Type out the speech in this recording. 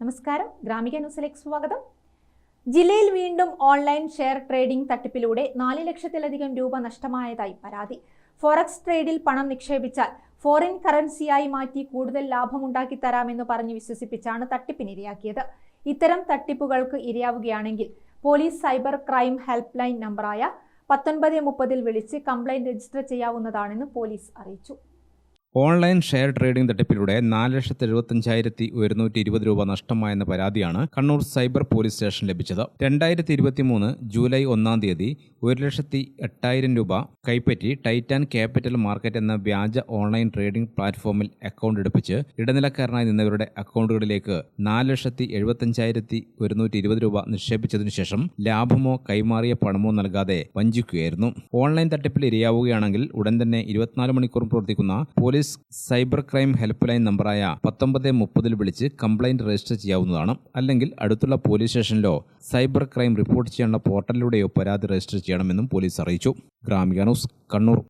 നമസ്കാരം. ഗ്രാമിക ന്യൂസിലേക്ക് സ്വാഗതം. ജില്ലയിൽ വീണ്ടും ഓൺലൈൻ ഷെയർ ട്രേഡിംഗ് തട്ടിപ്പിലൂടെ നാല് ലക്ഷത്തിലധികം രൂപ നഷ്ടമായതായി പരാതി. ഫോറക്സ് ട്രേഡിൽ പണം നിക്ഷേപിച്ചാൽ ഫോറിൻ കറൻസിയായി മാറ്റി കൂടുതൽ ലാഭമുണ്ടാക്കി തരാമെന്ന് പറഞ്ഞ് വിശ്വസിപ്പിച്ചാണ് തട്ടിപ്പിനിരയാക്കിയത് ഇത്തരം തട്ടിപ്പുകൾക്ക് ഇരയാവുകയാണെങ്കിൽ police cyber crime help line നമ്പറായ പത്തൊൻപത് മുപ്പതിൽ വിളിച്ച് കംപ്ലൈന്റ് രജിസ്റ്റർ ചെയ്യാവുന്നതാണെന്ന് പോലീസ് അറിയിച്ചു. ഓൺലൈൻ ഷെയർ ട്രേഡിംഗ് തട്ടിപ്പിലൂടെ നാല് ലക്ഷത്തി എഴുപത്തഞ്ചായിരത്തി ഒരുന്നൂറ്റി ഇരുപത് രൂപ നഷ്ടമായെന്ന പരാതിയാണ് കണ്ണൂർ സൈബർ പോലീസ് സ്റ്റേഷൻ ലഭിച്ചത്. രണ്ടായിരത്തി ഇരുപത്തി മൂന്ന് ജൂലൈ ഒന്നാം തീയതി ഒരു ലക്ഷത്തി എട്ടായിരം രൂപ കൈപ്പറ്റി ടൈറ്റാൻ ക്യാപിറ്റൽ മാർക്കറ്റ് എന്ന വ്യാജ ഓൺലൈൻ ട്രേഡിംഗ് പ്ലാറ്റ്ഫോമിൽ അക്കൗണ്ട് എടുപ്പിച്ച് ഇടനിലക്കാരനായി നിന്നവരുടെ അക്കൗണ്ടുകളിലേക്ക് നാല് ലക്ഷത്തി എഴുപത്തഞ്ചായിരത്തി ഒരുന്നൂറ്റി ഇരുപത് രൂപ നിക്ഷേപിച്ചതിനു ശേഷം ലാഭമോ കൈമാറിയ പണമോ നൽകാതെ വഞ്ചിക്കുകയായിരുന്നു. ഓൺലൈൻ തട്ടിപ്പിൽ ഇരയാവുകയാണെങ്കിൽ ഉടൻ തന്നെ ഇരുപത്തിനാല് മണിക്കൂറും പ്രവർത്തിക്കുന്ന police cyber crime help line നമ്പറായ പത്തൊമ്പത് മുപ്പതിൽ വിളിച്ച് കംപ്ലൈന്റ് രജിസ്റ്റർ ചെയ്യാവുന്നതാണ്. അല്ലെങ്കിൽ അടുത്തുള്ള പോലീസ് സ്റ്റേഷനിലോ സൈബർ ക്രൈം റിപ്പോർട്ട് ചെയ്യാനുള്ള പോർട്ടലിലൂടെയോ പരാതി രജിസ്റ്റർ ചെയ്യണമെന്നും പോലീസ് അറിയിച്ചു. ഗ്രാമിക ന്യൂസ് കണ്ണൂർ.